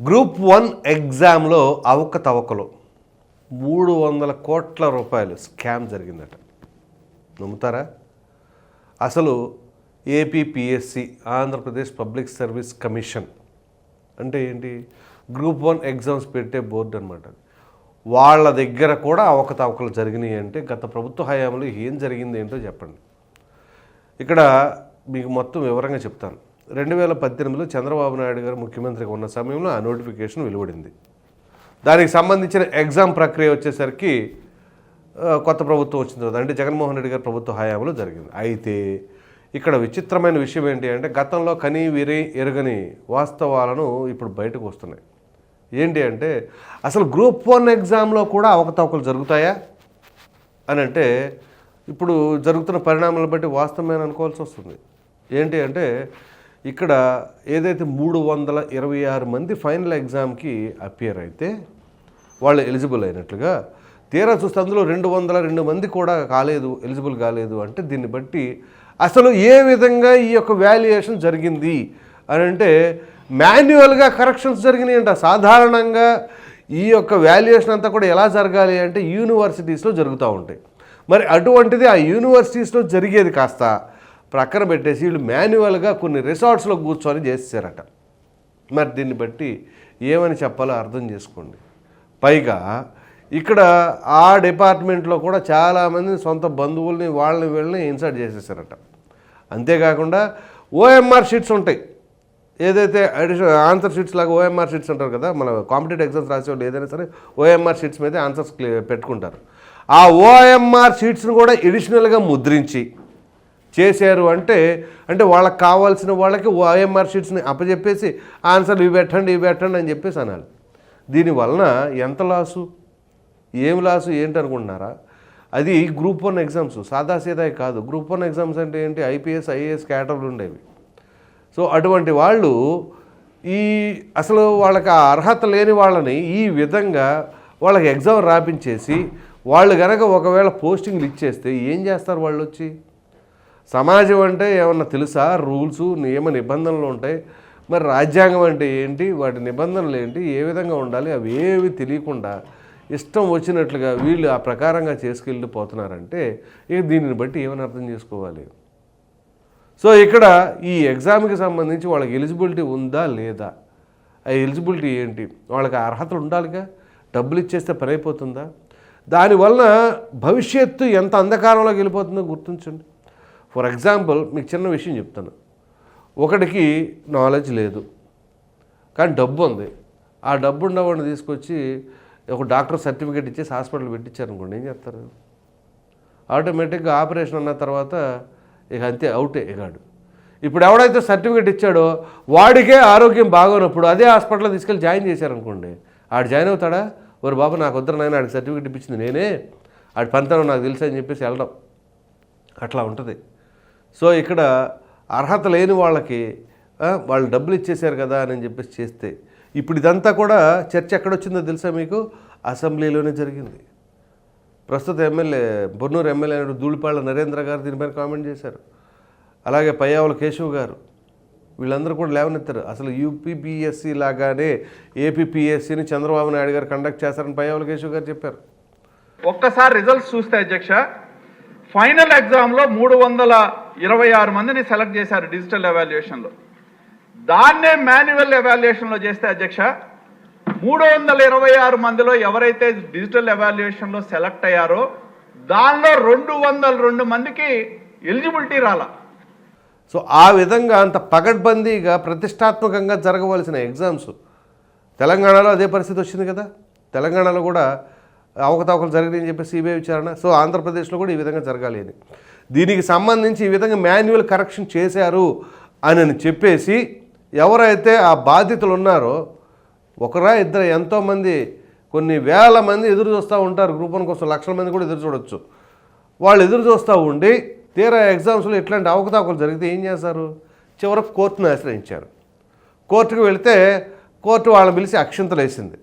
Group one ఎగ్జామ్లో అవకతవకలు. మూడు వందల కోట్ల రూపాయలు స్కామ్ జరిగిందట. నమ్ముతారా? అసలు APPSC Andhra Pradesh public service commission అంటే ఏంటి? గ్రూప్ వన్ ఎగ్జామ్స్ పెట్టే బోర్డు అనమాట వాళ్ళ దగ్గర కూడా అవకతవకలు జరిగినాయి అంటే గత ప్రభుత్వ హయాంలో ఏం జరిగింది ఏంటో చెప్పండి. ఇక్కడ మీకు మొత్తం వివరంగా చెప్తాను. రెండు వేల పద్దెనిమిదిలో చంద్రబాబు నాయుడు గారు ముఖ్యమంత్రిగా ఉన్న సమయంలో ఆ నోటిఫికేషన్ వెలువడింది. దానికి సంబంధించిన ఎగ్జామ్ ప్రక్రియ వచ్చేసరికి కొత్త ప్రభుత్వం వచ్చిన తర్వాత అంటే జగన్మోహన్ రెడ్డి గారి ప్రభుత్వ హయాంలో జరిగింది. అయితే ఇక్కడ విచిత్రమైన విషయం ఏంటి అంటే గతంలో కని విరి ఎరగని వాస్తవాలను ఇప్పుడు బయటకు వస్తున్నాయి. ఏంటి అంటే అసలు గ్రూప్ వన్ ఎగ్జామ్లో కూడా అవకతవకలు జరుగుతాయా? అని అంటే ఇప్పుడు జరుగుతున్న పరిణామాలను బట్టి వాస్తవమే అనుకోవాల్సి వస్తుంది. ఏంటి అంటే ఇక్కడ ఏదైతే మూడు వందల ఇరవై ఆరు మంది ఫైనల్ ఎగ్జామ్కి అపియర్ అయితే వాళ్ళు ఎలిజిబుల్ అయినట్లుగా తీరా చూస్తే అందులో రెండు వందల రెండు మంది కూడా కాలేదు ఎలిజిబుల్ కాలేదు అంటే దీన్ని బట్టి అసలు ఏ విధంగా ఈ యొక్క వాల్యుయేషన్ జరిగింది అని అంటే మాన్యువల్గా కరెక్షన్స్ జరిగినాయంట. సాధారణంగా ఈ యొక్క వాల్యుయేషన్ అంతా కూడా ఎలా జరగాలి అంటే యూనివర్సిటీస్లో జరుగుతూ ఉంటాయి. మరి అటువంటిది ఆ యూనివర్సిటీస్లో జరిగేది కాస్త ప్రక్కన పెట్టేసి వీళ్ళు మాన్యువల్గా కొన్ని రిసార్ట్స్లో కూర్చొని చేస్తారట మరి దీన్ని బట్టి ఏమని చెప్పాలో అర్థం చేసుకోండి. పైగా ఇక్కడ ఆ డిపార్ట్మెంట్లో కూడా చాలామంది సొంత బంధువుల్ని వాళ్ళని వీళ్ళని ఇన్సర్ట్ చేసేసారట. అంతేకాకుండా ఓఎంఆర్ షీట్స్ ఉంటాయి. ఏదైతే అడిషనల్ ఆన్సర్ షీట్స్ లాగా ఓఎంఆర్ షీట్స్ అంటారు కదా మన కాంపిటేటివ్ ఎగ్జామ్స్ రాసే వాళ్ళు ఏదైనా సరే ఓఎంఆర్ షీట్స్ మీద ఆన్సర్స్ పెట్టుకుంటారు. ఆ ఓఎంఆర్ షీట్స్ని కూడా ఎడిషనల్గా ముద్రించి చేశారు అంటే అంటే వాళ్ళకి కావాల్సిన వాళ్ళకి ఓఎంఆర్ షీట్స్ని అప్పచెప్పేసి ఆన్సర్లు ఇవి పెట్టండి ఇవి పెట్టండి అని చెప్పేసి అనాలి. దీనివలన ఎంత లాసు? ఏం లాసు? ఏంటి అనుకుంటున్నారా? అది గ్రూప్ వన్ ఎగ్జామ్స్ సాదాసీదాయి కాదు. గ్రూప్ వన్ ఎగ్జామ్స్ అంటే ఏంటి? ఐపీఎస్ ఐఏఎస్ క్యాటర్లు ఉండేవి. సో అటువంటి వాళ్ళు ఈ అసలు వాళ్ళకి ఆ అర్హత లేని వాళ్ళని ఈ విధంగా వాళ్ళకి ఎగ్జామ్ రాపించేసి వాళ్ళు కనుక ఒకవేళ పోస్టింగ్లు ఇచ్చేస్తే ఏం చేస్తారు వాళ్ళు వచ్చి సమాజం అంటే ఏమన్నా తెలుసా? రూల్స్ నియమ నిబంధనలు ఉంటాయి. మరి రాజ్యాంగం అంటే ఏంటి? వాటి నిబంధనలు ఏంటి? ఏ విధంగా ఉండాలి? అవి ఏవి తెలియకుండా ఇష్టం వచ్చినట్లుగా వీళ్ళు ఆ ప్రకారంగా చేసుకెళ్ళిపోతున్నారంటే ఇక దీనిని బట్టి ఏమని అర్థం చేసుకోవాలి? సో ఇక్కడ ఈ ఎగ్జామ్కి సంబంధించి వాళ్ళకి ఎలిజిబిలిటీ ఉందా లేదా? ఆ ఎలిజిబిలిటీ ఏంటి? వాళ్ళకి అర్హతలు ఉండాలిగా? డబ్బులు ఇచ్చేస్తే పని అయిపోతుందా? దానివలన భవిష్యత్తు ఎంత అంధకారంలోకి వెళ్ళిపోతుందో గుర్తించండి. ఫర్ ఎగ్జాంపుల్ మీకు చిన్న విషయం చెప్తాను. ఒకడికి నాలెడ్జ్ లేదు. కానీ డబ్బు ఉంది. ఆ డబ్బు ఉన్నవాడిని తీసుకొచ్చి ఒక డాక్టర్ సర్టిఫికేట్ ఇచ్చేసి హాస్పిటల్ పెట్టించారు అనుకోండి ఏం చేస్తారు? ఆటోమేటిక్గా ఆపరేషన్ అన్న తర్వాత ఇక అంతే అవుటే ఇగాడు. ఇప్పుడు ఎవడైతే సర్టిఫికేట్ ఇచ్చాడో వాడికే ఆరోగ్యం బాగోనప్పుడు అదే హాస్పిటల్లో తీసుకెళ్ళి జాయిన్ చేశారనుకోండి ఆడు జాయిన్ అవుతాడా? ఓరు బాబు నాకు వద్దరు నాయన ఆడికి సర్టిఫికేట్ ఇప్పించింది నేనే. ఆడి పంతనం నాకు తెలుసు అని చెప్పేసి వెళ్ళడం. అట్లా ఉంటుంది. సో ఇక్కడ అర్హత లేని వాళ్ళకి వాళ్ళు డబ్బులు ఇచ్చేశారు కదా అని చెప్పేసి చేస్తే ఇప్పుడు ఇదంతా కూడా చర్చ ఎక్కడొచ్చిందో తెలుసా మీకు? అసెంబ్లీలోనే జరిగింది. ప్రస్తుత ఎమ్మెల్యే బొన్నూరు ఎమ్మెల్యే అయిన ధూళిపాళ్ళ నరేంద్ర గారు దీనిపైన కామెంట్ చేశారు. అలాగే పయ్యావుల కేశవ్ గారు వీళ్ళందరూ కూడా లేవనెత్తారు. అసలు యూపీపీఎస్సీ లాగానే ఏపీపీఎస్సీని చంద్రబాబు నాయుడు గారు కండక్ట్ చేస్తారని పయ్యావుల కేశవ్ గారు చెప్పారు. ఒక్కసారి రిజల్ట్స్ చూస్తే అధ్యక్ష ఫైనల్ ఎగ్జామ్లో మూడు వందల ఇరవై ఆరు మందిని సెలెక్ట్ చేశారు డిజిటల్ ఎవాల్యుయేషన్లో. దాన్నే మాన్యువల్ ఎవాల్యుయేషన్లో చేస్తే అధ్యక్ష మూడు వందల ఇరవై ఆరు మందిలో ఎవరైతే డిజిటల్ ఎవాల్యుయేషన్లో సెలెక్ట్ అయ్యారో దానిలో రెండు వందల రెండు మందికి ఎలిజిబిలిటీ రాలా. సో ఆ విధంగా అంత పగడ్బందీగా ప్రతిష్టాత్మకంగా జరగవలసిన ఎగ్జామ్స్. తెలంగాణలో అదే పరిస్థితి వచ్చింది కదా? తెలంగాణలో కూడా అవకతవకలు జరిగినాయని చెప్పి సిబిఐ విచారణ. సో ఆంధ్రప్రదేశ్లో కూడా ఈ విధంగా జరగాలి అని. దీనికి సంబంధించి ఈ విధంగా మాన్యువల్ కరెక్షన్ చేశారు అని చెప్పేసి ఎవరైతే ఆ బాధితులు ఉన్నారో ఒకరా ఇద్దరు ఎంతోమంది కొన్ని వేల మంది ఎదురు చూస్తూ ఉంటారు. గ్రూప్ వన్ కోసం లక్షల మంది కూడా ఎదురు చూడొచ్చు. వాళ్ళు ఎదురు చూస్తూ ఉండి తీరా ఎగ్జామ్స్లో ఇట్లాంటి అవకతవకలు జరిగితే ఏం చేస్తారు చివరకు కోర్టును ఆశ్రయించారు. కోర్టుకు వెళితే కోర్టు వాళ్ళని పిలిచి అక్షింతలు వేసింది.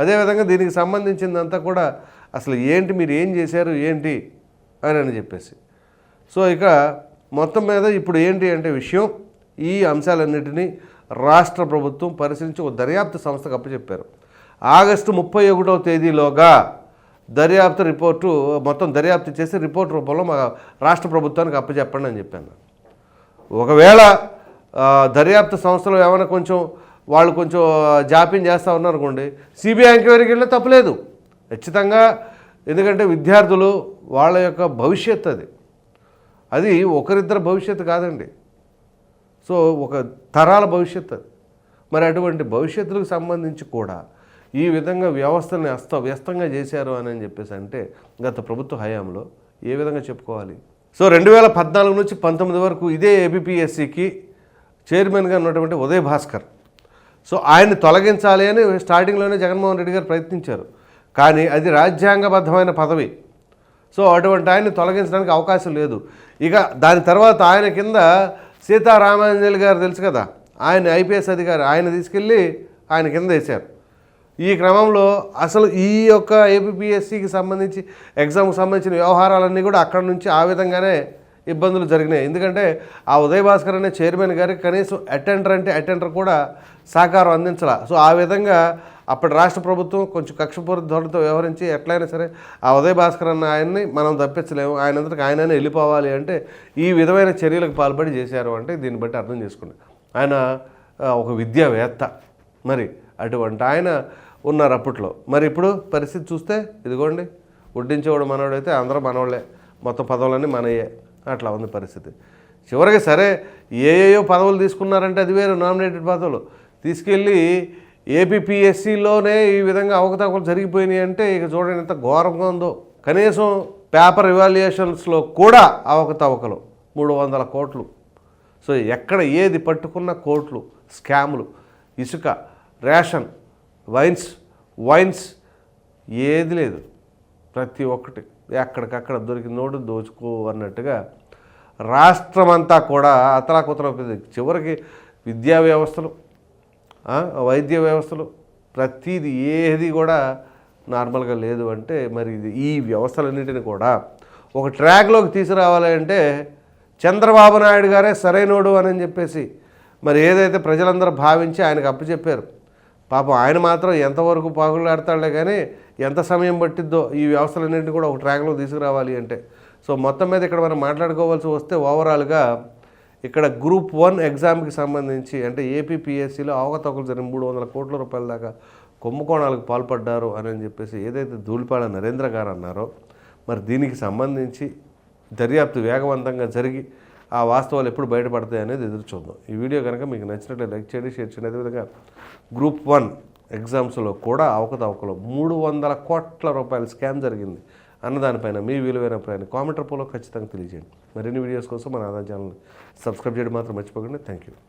అదేవిధంగా దీనికి సంబంధించిందంతా కూడా అసలు ఏంటి మీరు ఏం చేశారు ఏంటి అని అని చెప్పేసి. సో ఇక మొత్తం మీద ఇప్పుడు ఏంటి అంటే విషయం ఈ అంశాలన్నింటినీ రాష్ట్ర ప్రభుత్వం పరిశీలించి ఒక దర్యాప్తు సంస్థకు అప్పచెప్పారు. ఆగస్టు ముప్పై ఒకటవ తేదీలోగా దర్యాప్తు రిపోర్టు మొత్తం దర్యాప్తు చేసి రిపోర్ట్ రూపంలో మా రాష్ట్ర ప్రభుత్వానికి అప్పచెప్పండి అని చెప్పాను. ఒకవేళ దర్యాప్తు సంస్థలు ఏమైనా కొంచెం వాళ్ళు కొంచెం జాప్యం చేస్తూ ఉన్నారనుకోండి సిబిఐ ఎంక్వైరీకి వెళ్ళినా తప్పలేదు. ఖచ్చితంగా ఎందుకంటే విద్యార్థులు వాళ్ళ యొక్క భవిష్యత్ అది. అది ఒకరిద్దరు భవిష్యత్తు కాదండి. సో ఒక తరాల భవిష్యత్తు అది. మరి అటువంటి భవిష్యత్తులకు సంబంధించి కూడా ఈ విధంగా వ్యవస్థని అస్త వ్యస్తంగా చేశారు అని చెప్పేసి అంటే గత ప్రభుత్వ హయాంలో ఏ విధంగా చెప్పుకోవాలి? సో రెండు వేల పద్నాలుగు నుంచి పంతొమ్మిది వరకు ఇదే ఏబిపిఎస్సికి చైర్మన్గా ఉన్నటువంటి ఉదయ్ భాస్కర్. సో ఆయన్ని తొలగించాలి అని స్టార్టింగ్లోనే జగన్మోహన్ రెడ్డి గారు ప్రయత్నించారు. కానీ అది రాజ్యాంగబద్ధమైన పదవి. సో అటువంటి ఆయన్ని తొలగించడానికి అవకాశం లేదు. ఇక దాని తర్వాత ఆయన కింద సీతారామాంజలి గారు తెలుసు కదా? ఆయన ఐపీఎస్ అధికారి. ఆయన తీసుకెళ్ళి ఆయన కింద వేశారు. ఈ క్రమంలో అసలు ఈ యొక్క ఏపీఎస్సికి సంబంధించి ఎగ్జామ్కి సంబంధించిన వ్యవహారాలన్నీ కూడా అక్కడ నుంచి ఆ విధంగానే ఇబ్బందులు జరిగినాయి. ఎందుకంటే ఆ ఉదయ భాస్కర్ అనే చైర్మన్ గారికి కనీసం అటెండర్ అంటే అటెండర్ కూడా సహకారం అందించాల. సో ఆ విధంగా అప్పటి రాష్ట్ర ప్రభుత్వం కొంచెం కక్షపూరిత ధోరణితో వ్యవహరించి ఎట్లయినా సరే ఆ ఉదయ భాస్కర్ అన్న ఆయన్ని మనం తప్పించలేము. ఆయన అంతటికి ఆయననే వెళ్ళిపోవాలి అంటే ఈ విధమైన చర్యలకు పాల్పడి చేశారు అంటే దీన్ని బట్టి అర్థం చేసుకోండి ఆయన ఒక విద్యావేత్త. మరి అటువంటి ఆయన ఉన్నారు అప్పట్లో. మరి ఇప్పుడు పరిస్థితి చూస్తే ఇదిగోండి వడ్డించేవాడు మనవాడైతే అందరూ మనవాళ్ళే మొత్తం పదవులన్నీ మనయ్యే అట్లా ఉంది పరిస్థితి. చివరికి సరే ఏయేయో పదవులు తీసుకున్నారంటే అది వేరు నామినేటెడ్ పదవులు. తీసుకెళ్ళి ఏపీపీఎస్సీలోనే ఈ విధంగా అవకతవకలు జరిగిపోయినాయి అంటే ఇక చూడండి ఎంత ఘోరంగా ఉందో. కనీసం పేపర్ ఇవాల్యుయేషన్స్లో కూడా అవకతవకలు మూడు వందల కోట్లు. సో ఎక్కడ ఏది పట్టుకున్న కోట్లు స్కాములు ఇసుక రేషన్ వైన్స్ వైన్స్ ఏది లేదు. ప్రతి ఒక్కటి. ఎక్కడికక్కడ దొరికిన నోటు దోచుకో అన్నట్టుగా రాష్ట్రమంతా కూడా అతలాకుతలం చివరికి విద్యా వ్యవస్థలు వైద్య వ్యవస్థలు ప్రతిది ఏది కూడా నార్మల్గా లేదు అంటే మరి ఇది ఈ వ్యవస్థలన్నింటినీ కూడా ఒక ట్రాక్లోకి తీసుకురావాలి అంటే చంద్రబాబు నాయుడు గారే సరైనోడు అని చెప్పేసి మరి ఏదైతే ప్రజలందరూ భావించి ఆయనకు అప్పచెప్పారు పాపం ఆయన మాత్రం ఎంతవరకు పాకులాడతాడులే కానీ ఎంత సమయం పట్టిద్దో ఈ వ్యవస్థలన్నింటినీ కూడా ఒక ట్రాక్లో తీసుకురావాలి అంటే. సో మొత్తం మీద ఇక్కడ మనం మాట్లాడుకోవాల్సి వస్తే ఓవరాల్గా ఇక్కడ గ్రూప్ వన్ ఎగ్జామ్కి సంబంధించి అంటే ఏపీపీఎస్సీలో అవకతవకలు జరిగిన మూడు వందల కోట్ల రూపాయల దాకా కుంభకోణాలకు పాల్పడ్డారు అని చెప్పేసి ఏదైతే ధూళిపాడ నరేంద్ర గారు అన్నారో మరి దీనికి సంబంధించి దర్యాప్తు వేగవంతంగా జరిగి ఆ వాస్తవాలు ఎప్పుడు బయటపడతాయి అనేది ఎదురు చూద్దాం. ఈ వీడియో కనుక మీకు నచ్చినట్లయితే లైక్ చేయండి షేర్ చేయండి. అదేవిధంగా గ్రూప్ వన్ ఎగ్జామ్స్లో కూడా అవకతవకలు మూడు వందల కోట్ల రూపాయల స్కామ్ జరిగింది అన్నదానిపైన మీ విలువైన ప్రయాణం కామెంట్ రూపంలో ఖచ్చితంగా తెలియజేయండి. మరిన్ని వీడియోస్ కోసం మన ఆదాయ ఛానల్ సబ్స్క్రైబ్ చేయడం మాత్రం మర్చిపోకండి. Thank you